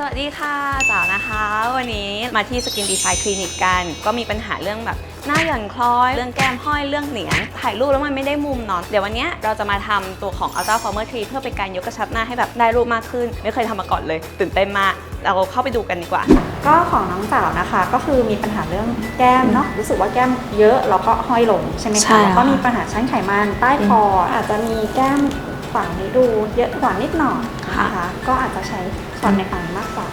สวัสดีค่ะจ๋านะคะ วันนี้มาที่สกินดีไซน์คลินิกกัน ก็มีปัญหาเรื่องแบบหน้าหย่อนคล้อย เรื่องแก้มห้อยเรื่องเหนียง ถ่ายรูปแล้วมันไม่ได้มุมเนาะเดี๋ยววันเนี้ยเราจะมาทำตัวของ Ultra Former 3เพื่อเป็นการยกกระชับหน้าให้แบบได้รูปมากขึ้น ไม่เคยทำมาก่อนเลย ตื่นเต้นมากเราเข้าไปดูกันดีกว่า ก็ของน้องสาวนะคะ ก็คือมีปัญหาเรื่องแก้มเนาะรู้สึกว่าแก้มเยอะแล้วก็ห้อยลงใช่ไหมใช่คะแล้วก็ค่ะมีปัญหาชั้นไขมันใต้คออาจจะมีแก้ม ฝั่งนี้ดูเยอะกว่านิดหน่อยนะคะก็อาจจะใช้ส่วนในฝั่งนี้มากกว่า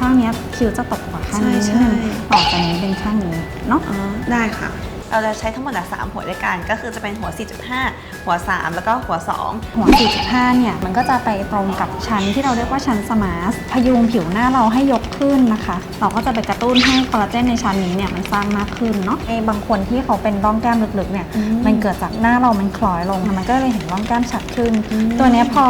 ข้างเนี้ยคิ้วจะตกกว่าข้างนี้ใช่นิดนึงใช่ต่อจากนี้เป็นข้างนี้เนาะอ๋อได้ค่ะ เราจะใช้ทั้งหมดอะสามหัวด้วยกัน ก็คือจะเป็นหัว 4.5 หัว 3 แล้วก็หัว 2 หัว 4.5 เนี่ย มันก็จะไปตรงกับชั้นที่เราเรียกว่าชั้นสมาร์ทพยุงผิวหน้าเราให้ยกขึ้นนะคะ เราก็จะไปกระตุ้นให้คอลลาเจนในชั้นนี้เนี่ยมันสร้างมากขึ้นเนาะในบางคนที่เขาเป็นร่องแก้มลึกๆเนี่ยอืมมันเกิดจากหน้าเรามันคล้อยลง มันก็เลยเห็นร่องแก้มชัดขึ้นอืมตัวเนี้ยพอ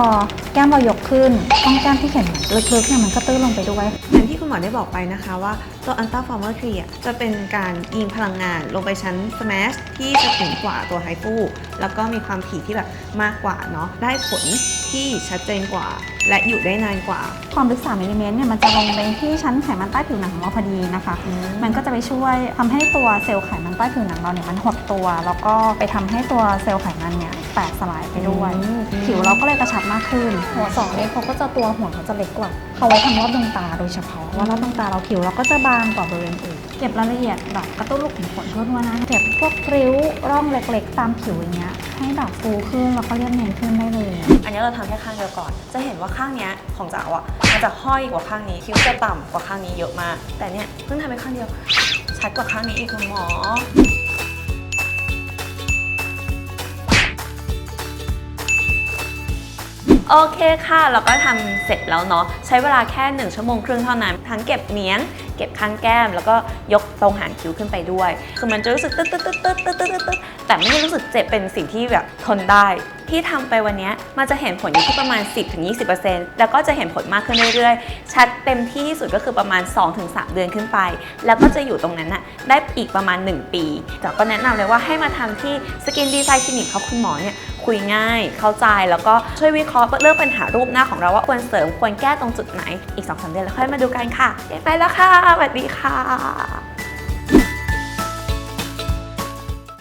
แก้มเรายกขึ้นร่องแก้มที่เห็นลึกๆเนี่ยมันก็ตื้นลงไปด้วยอย่างที่คุณหมอได้บอกไปนะคะว่า ตัว Ultra Former 3อะจะเป็นการยิงพลังงานลงไปชั้น Smash ที่จะถึงกว่าตัวไฮฟูแล้วก็มีความถี่ที่แบบมากกว่าเนาะได้ผล ที่ชัดเจนกว่า และอยู่ได้นานกว่า ความลึก3มิลลิเมตรเนี่ยมันจะลงไปที่ชั้นไขมันใต้ผิวหนังของเราพอดีนะคะ มันก็จะไปช่วยทำให้ตัวเซลล์ไขมันใต้ผิวหนังเราเนี่ยมันหดตัว แล้วก็ไปทำให้ตัวเซลล์ไขมันเนี่ยแตกสลายไปด้วยอืมผิวเราก็เลยกระชับมากขึ้น หัวสองเนี่ยเขาก็จะตัวหัวเขาจะเล็กกว่า เขาไว้ทำรอบดวงตาโดยเฉพาะว่ารอบดวงตาเราผิวเราก็จะบางกว่าบริเวณอื่น เก็บรายละเอียดแบบกระตุ้นลูกขุมขนทั่วๆนะเก็บพวกริ้วร่องเล็กๆ ตามผิวอย่างเงี้ยให้แบบฟูขึ้นแล้วก็เรียบเนียนขึ้นได้เลย อันนี้เราทำแค่ข้างเดียวก่อน จะเห็นว่าข้างเนี้ยของจ๋าอะมันจะห้อยกว่าข้างนี้คิ้วจะต่ำกว่าข้างนี้เยอะมาก แต่เนี่ยเพิ่งทำไปข้างเดียวชัดกว่าข้างนี้อีกคุณหมอโอเคค่ะ เราก็ทำเสร็จแล้วเนาะใช้เวลาแค่ 1 ชั่วโมงครึ่งเท่านั้น ทั้งเก็บเนียง เก็บข้างแก้ม แล้วก็ยกตรงหางคิ้วขึ้นไปด้วย คือมันจะรู้สึกตึ๊ดตึ๊ดตึ๊ดตึ๊ดตึ๊ดตึ๊ดตึ๊ดแต่ไม่ได้รู้สึกเจ็บเป็นสิ่งที่แบบทนได้ที่ทำไปวันนี้มันจะเห็นผลอยู่ที่ประมาณ 10-20%แล้วก็จะเห็นผลมากขึ้นเรื่อยๆ ชัดเต็มที่ที่สุดก็คือประมาณ 2-3 เดือนขึ้นไป แล้วก็จะอยู่ตรงนั้นน่ะได้อีกประมาณ 1 ปีแต่ก็แนะนำเลยว่าให้มาทำที่สกินดีไซน์คลินิกเขาคุณหมอเนี่ยคุยง่าย เข้าใจแล้วก็ช่วยวิเคราะห์เรื่องปัญหารูปหน้าของเราว่าควรเสริมควรแก้ตรงจุดไหนอีก2-3เดือนแล้วค่อยมาดูกันค่ะไปแล้วค่ะสวัสดีค่ะ